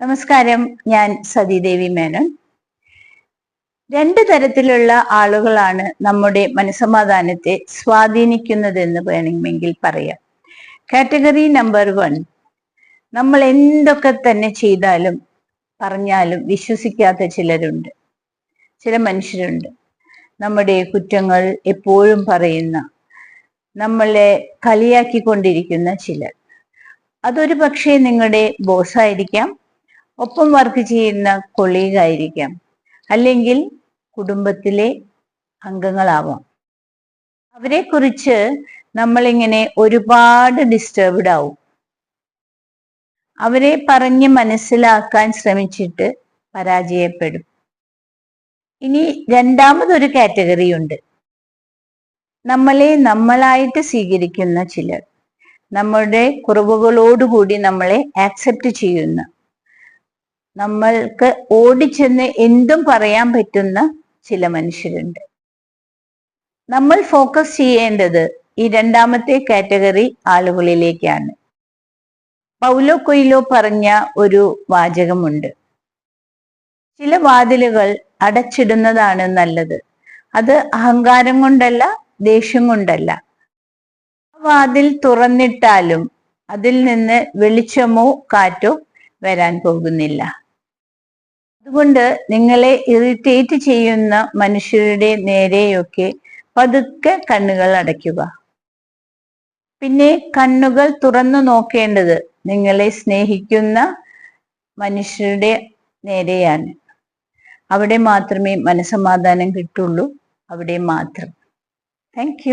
നമസ്കാരം. ഞാൻ സതീദേവി മേനോൻ. രണ്ട് തരത്തിലുള്ള ആളുകളാണ് നമ്മുടെ മനസമാധാനത്തെ സ്വാധീനിക്കുന്നതെന്ന് വേണമെങ്കിൽ പറയാം. Category number one. നമ്മൾ എന്തൊക്കെ തന്നെ ചെയ്താലും പറഞ്ഞാലും വിശ്വസിക്കാത്ത ചിലരുണ്ട്. ചില മനുഷ്യരുണ്ട്. നമ്മുടെ കുറ്റങ്ങൾ എപ്പോഴും പറയുന്ന നമ്മളെ കളിയാക്കിക്കൊണ്ടിരിക്കുന്ന ചിലർ. അതൊരു പക്ഷേ നിങ്ങളുടെ ബോസായിരിക്കാം ഒപ്പം വർക്ക് ചെയ്യുന്ന കൊളീഗ് ആയിരിക്കാം അല്ലെങ്കിൽ കുടുംബത്തിലെ അംഗങ്ങളാവാം. അവരെ കുറിച്ച് നമ്മളിങ്ങനെ ഒരുപാട് ഡിസ്റ്റർബ്ഡ് ആവും. അവരെ പറഞ്ഞ് മനസ്സിലാക്കാൻ ശ്രമിച്ചിട്ട് പരാജയപ്പെടും. ഇനി രണ്ടാമതൊരു കാറ്റഗറി ഉണ്ട്. നമ്മളെ നമ്മളായിട്ട് സ്വീകരിക്കുന്ന ചിലർ. നമ്മുടെ കുറവുകളോടുകൂടി നമ്മളെ ആക്സെപ്റ്റ് ചെയ്യുന്ന നമ്മൾക്ക് ഓടിച്ചെന്ന് എന്തും പറയാൻ പറ്റുന്ന ചില മനുഷ്യരുണ്ട്. നമ്മൾ ഫോക്കസ് ചെയ്യേണ്ടത് ഈ രണ്ടാമത്തെ കാറ്റഗറി ആളുകളിലേക്കാണ്. പൗലോ കൊയിലോ പറഞ്ഞ ഒരു വാചകമുണ്ട്. ചില വാതിലുകൾ അടച്ചിടുന്നതാണ് നല്ലത്. അത് അഹങ്കാരം കൊണ്ടല്ല ദേഷ്യം കൊണ്ടല്ല. വാതിൽ തുറന്നിട്ടാലും അതിൽ നിന്ന് വെളിച്ചമോ കാറ്റോ വരാൻ പോകുന്നില്ല. അതുകൊണ്ട് നിങ്ങളെ ഇറിറ്റേറ്റ് ചെയ്യുന്ന മനുഷ്യരുടെ നേരെയൊക്കെ പതുക്കെ കണ്ണുകൾ അടയ്ക്കുക. പിന്നെ കണ്ണുകൾ തുറന്നു നോക്കേണ്ടത് നിങ്ങളെ സ്നേഹിക്കുന്ന മനുഷ്യരുടെ നേരെയാണ്. അവിടെ മാത്രമേ മനസമാധാനം കിട്ടുള്ളൂ. അവിടെ മാത്രം. താങ്ക്